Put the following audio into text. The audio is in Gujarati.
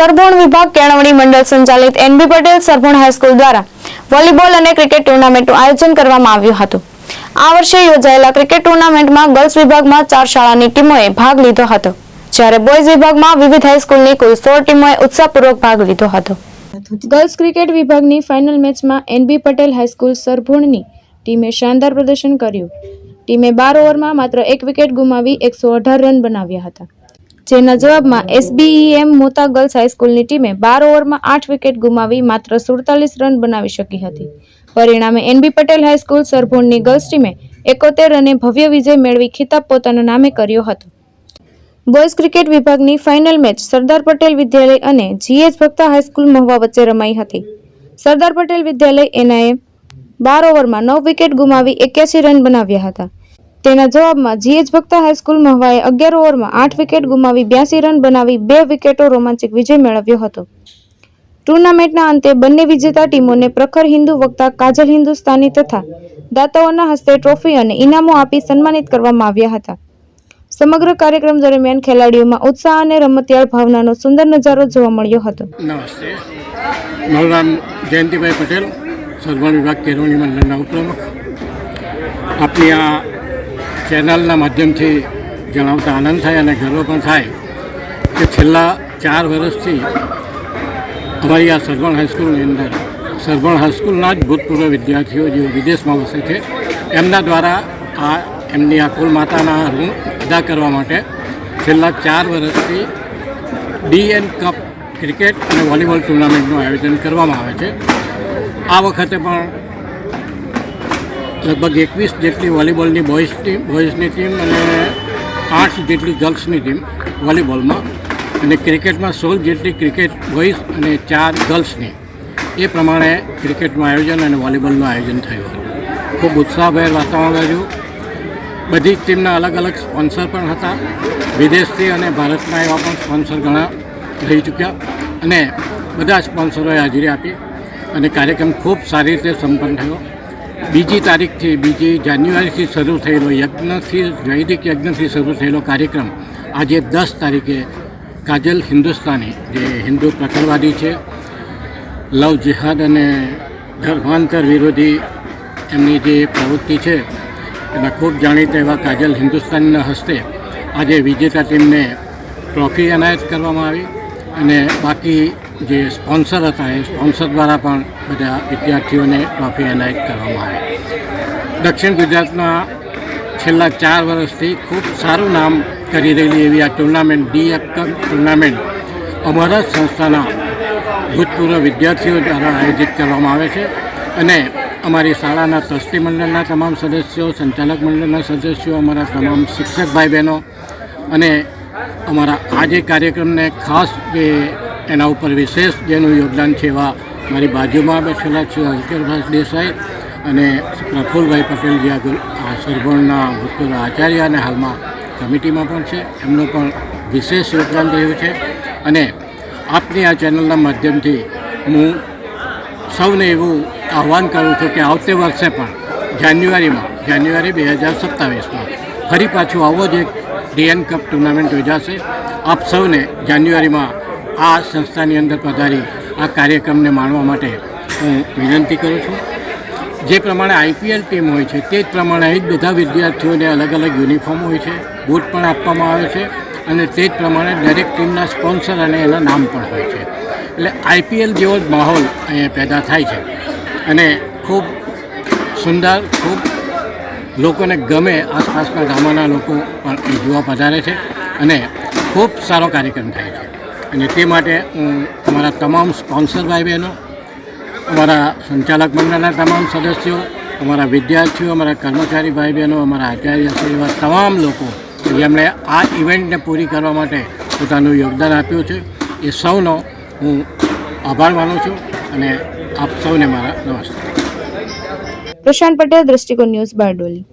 સરભોણ વિભાગ કેળવણી મંડળ સંચાલિત NB Patel Sarbhon high school દ્વારા વોલીબોલ અને ક્રિકેટ ટુર્નામેન્ટનું આયોજન કરવામાં આવ્યું હતું. આ વર્ષે યોજાયેલા ક્રિકેટ ટુર્નામેન્ટમાં ગર્લ્સ વિભાગમાં ચાર શાળાની ટીમોએ ભાગ લીધો હતો, જ્યારે બોયઝ વિભાગમાં વિવિધ હાઈસ્કૂલની કુલ સોળ ટીમોએ ઉત્સાહપૂર્વક ભાગ લીધો હતો. ગર્લ્સ ક્રિકેટ વિભાગની ફાઇનલ મેચમાં એનબી પટેલ હાઈસ્કૂલ સરભોણની ટીમે શાનદાર પ્રદર્શન કર્યું. ટીમે બાર ઓવરમાં માત્ર એક વિકેટ ગુમાવી એકસો અઢાર રન બનાવ્યા હતા. જેના જવાબમાં એસબીઈએમ મોતા ગર્લ્સ હાઈસ્કૂલની ટીમે બાર ઓવરમાં આઠ વિકેટ ગુમાવી માત્ર સુડતાલીસ રન બનાવી શકી હતી. પરિણામે એનબી પટેલ હાઈસ્કૂલ સરભોણની ગર્લ્સ ટીમે એકોતેર રને ભવ્ય વિજય મેળવી ખિતાબ પોતાના નામે કર્યો હતો. બોયઝ ક્રિકેટ વિભાગની ફાઇનલ મેચ સરદાર પટેલ વિદ્યાલય અને જીએચ ભક્તા હાઈસ્કૂલ મહુવા વચ્ચે રમાઈ હતી. સરદાર પટેલ વિદ્યાલય એનાએ બાર ઓવરમાં નવ વિકેટ ગુમાવી એક્યાસી રન બનાવ્યા હતા. તેના જવાબમાં જીએચ ભક્તા હાઈસ્કૂલ મહવાએ અગિયાર ઓવરમાં આઠ વિકેટ ગુમાવી બ્યાસી રન બનાવી બે વિકેટો રોમાંચક વિજય મેળવ્યો હતો. ટુર્નામેન્ટના અંતે બંને વિજેતા ટીમોને પ્રખર હિન્દુ વક્તા કાજલ હિન્દુસ્તાની તથા દાતાઓના હસ્તે ટ્રોફી અને ઇનામો આપી સન્માનિત કરવામાં આવ્યા હતા. સમગ્ર કાર્યક્રમ દરમિયાન ખેલાડીઓમાં ઉત્સાહ અને રમતિયાળ ભાવનાનો સુંદર નજારો જોવા મળ્યો હતો. નમસ્તે. મારું નામ જયંતિભાઈ પટેલ, સર્વણ વિભાગ કેળવણી મંડળના ઉપપ્રમુખ. આપની આ ચેનલના માધ્યમથી જણાવતા આનંદ થાય અને ગર્વ પણ થાય કે છેલ્લા ચાર વર્ષથી અમારી આ સરભણ હાઈસ્કૂલની અંદર સરભણ હાઈસ્કૂલના જ ભૂતપૂર્વ વિદ્યાર્થીઓ જે વિદેશમાં વસે છે, એમના દ્વારા આ એમની આ કુલ માતાના ઋણ અદા કરવા માટે છેલ્લા ચાર વર્ષથી ડીએન કપ ક્રિકેટ અને વોલીબોલ ટુર્નામેન્ટનું આયોજન કરવામાં આવે છે. આ વખતે પણ લગભગ એકવીસ જેટલી વોલીબોલની બોયઝ ટીમ, બોયઝની ટીમ અને આઠ જેટલી ગર્લ્સની ટીમ વોલીબોલમાં. અને ક્રિકેટમાં સોળ જેટલી ક્રિકેટ બોયઝ અને ચાર ગર્લ્સની. એ પ્રમાણે ક્રિકેટનું આયોજન અને વોલીબોલનું આયોજન થયું હતું. ખૂબ ઉત્સાહભેર વાતાવરણ રહ્યું. બધી જ ટીમના અલગ અલગ સ્પોન્સર પણ હતા. વિદેશથી અને ભારતના એવા પણ સ્પોન્સર ઘણા રહી ચૂક્યા. અને બધા સ્પોન્સરોએ હાજરી આપી. અને કાર્યક્રમ ખૂબ સારી રીતે સંપન્ન થયો. બીજી તારીખથી, બીજી જાન્યુઆરીથી શરૂ થયેલો યજ્ઞથી, વૈદિક યજ્ઞથી શરૂ થયેલો કાર્યક્રમ આજે દસ તારીખે કાજલ હિન્દુસ્તાની, જે હિન્દુ પ્રખરવાદી છે, લવ જિહાદ અને ધર્માંતર વિરોધી એમની જે પ્રવૃત્તિ છે એના ખૂબ જાણીતા એવા કાજલ હિન્દુસ્તાનીના હસ્તે આજે વિજેતા ટીમને ટ્રોફી એનાયત કરવામાં આવી અને બાકી જે સ્પોન્સર હતા, એ સ્પોન્સર દ્વારા પણ બધા વિદ્યાર્થીઓને ટ્રોફી એનાયત કરવામાં આવી. દક્ષિણ ગુજરાતના છેલ્લા ચાર વર્ષથી ખૂબ સારું નામ કરી રહેલી એવી આ ટુર્નામેન્ટ ડી કપ ટુર્નામેન્ટ અમારા સંસ્થાના ભૂતપૂર્વ વિદ્યાર્થીઓ દ્વારા આયોજિત કરવામાં આવે છે અને અમારી શાળાના ટ્રસ્ટી મંડળના તમામ સદસ્યો, સંચાલક મંડળના સદસ્યો, અમારા તમામ શિક્ષક ભાઈ બહેનો અને અમારા આ જે કાર્યક્રમને ખાસ જે એના ઉપર વિશેષ જેનું યોગદાન છે એવા મારી બાજુમાં બેઠેલા છે હલકેરભાઈ દેસાઈ અને પ્રફુલભાઈ પટેલ જે આ સરભણના ભૂતપૂર્વ આચાર્ય અને હાલમાં કમિટીમાં પણ છે. એમનું પણ વિશેષ યોગદાન રહ્યું છે. અને આપની આ ચેનલના માધ્યમથી હું સૌને એવું આહવાન કરું છું કે આવતે વર્ષે પણ જાન્યુઆરીમાં, જાન્યુઆરી બે હજાર સત્તાવીસમાં ફરી પાછું આવો જ એક ડીએન કપ ટુર્નામેન્ટ યોજાશે. આપ સૌને જાન્યુઆરીમાં આ સંસ્થાની અંદર પધારી આ કાર્યક્રમને માણવા માટે હું વિનંતી કરું છું. જે પ્રમાણે આઈપીએલ ટીમ હોય છે, તે જ પ્રમાણે અહીં જ બધા વિદ્યાર્થીઓને અલગ અલગ યુનિફોર્મ હોય છે, બૂટ પણ આપવામાં આવે છે અને તે જ પ્રમાણે દરેક ટીમના સ્પોન્સર અને એના નામ પણ હોય છે. એટલે આઈપીએલ જેવો જ માહોલ અહીંયા પેદા થાય છે અને ખૂબ સુંદર, ખૂબ લોકોને ગમે આસપાસના ગામોના લોકો પણ જોવા પધારે છે અને ખૂબ સારો કાર્યક્રમ થાય છે. અને તે માટે હું અમારા તમામ સ્પોન્સર ભાઈ બહેનો અમારા સંચાલક મંડળના તમામ સદસ્યો, અમારા વિદ્યાર્થીઓ, અમારા કર્મચારી ભાઈ બહેનો અમારા આચાર્ય છે એવા તમામ લોકો જેમણે આ ઇવેન્ટને પૂરી કરવા માટે પોતાનું યોગદાન આપ્યું છે. એ સૌનો હું આભાર માનું છું અને આપ સૌને મારા નમસ્તે પ્રશાંત પટેલ, દ્રષ્ટિકોણ ન્યૂઝ બારડોલી.